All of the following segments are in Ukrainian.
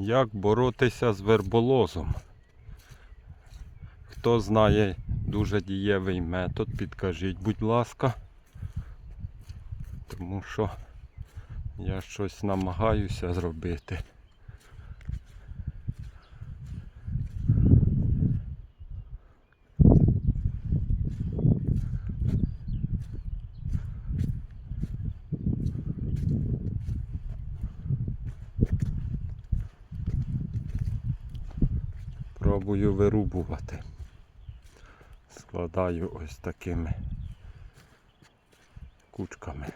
Як боротися з верболозом? Хто знає дуже дієвий метод, підкажіть, будь ласка. Тому що я щось намагаюся зробити. Пробую вирубувати. Складаю ось такими кучками.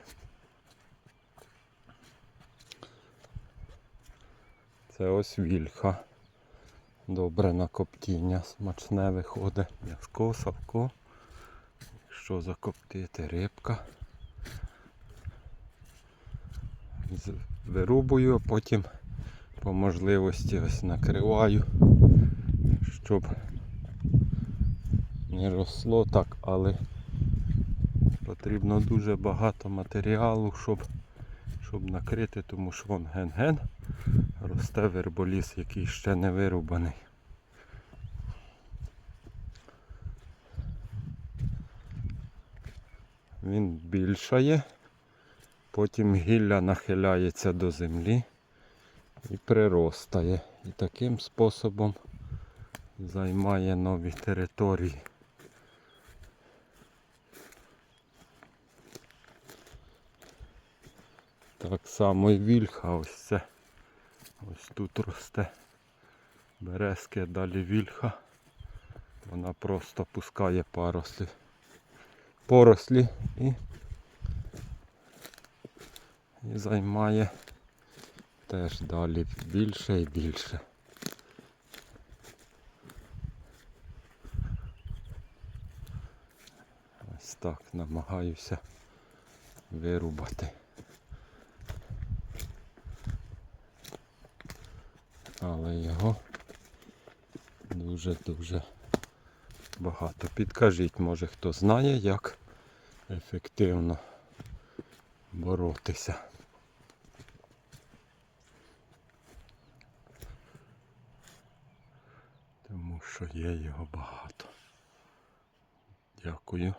Це ось вільха. Добре на коптіння, смачне виходить. М'яско, савко. Що закоптити? Рибка. Вирубую, а потім по можливості ось накриваю, щоб не росло так, але потрібно дуже багато матеріалу, щоб, щоб накрити, тому що вон ген-ген росте верболіс, який ще не вирубаний. Він більшає, потім гілля нахиляється до землі і приростає. І таким способом займає нові території. Так само і вільха ось це. Ось тут росте березки, далі вільха. Вона просто пускає парослі. Порослі і, і займає теж далі більше і більше. Так намагаюся вирубати. Але його дуже-дуже багато. Підкажіть, може хто знає, як ефективно боротися. Тому що є його багато. Дякую.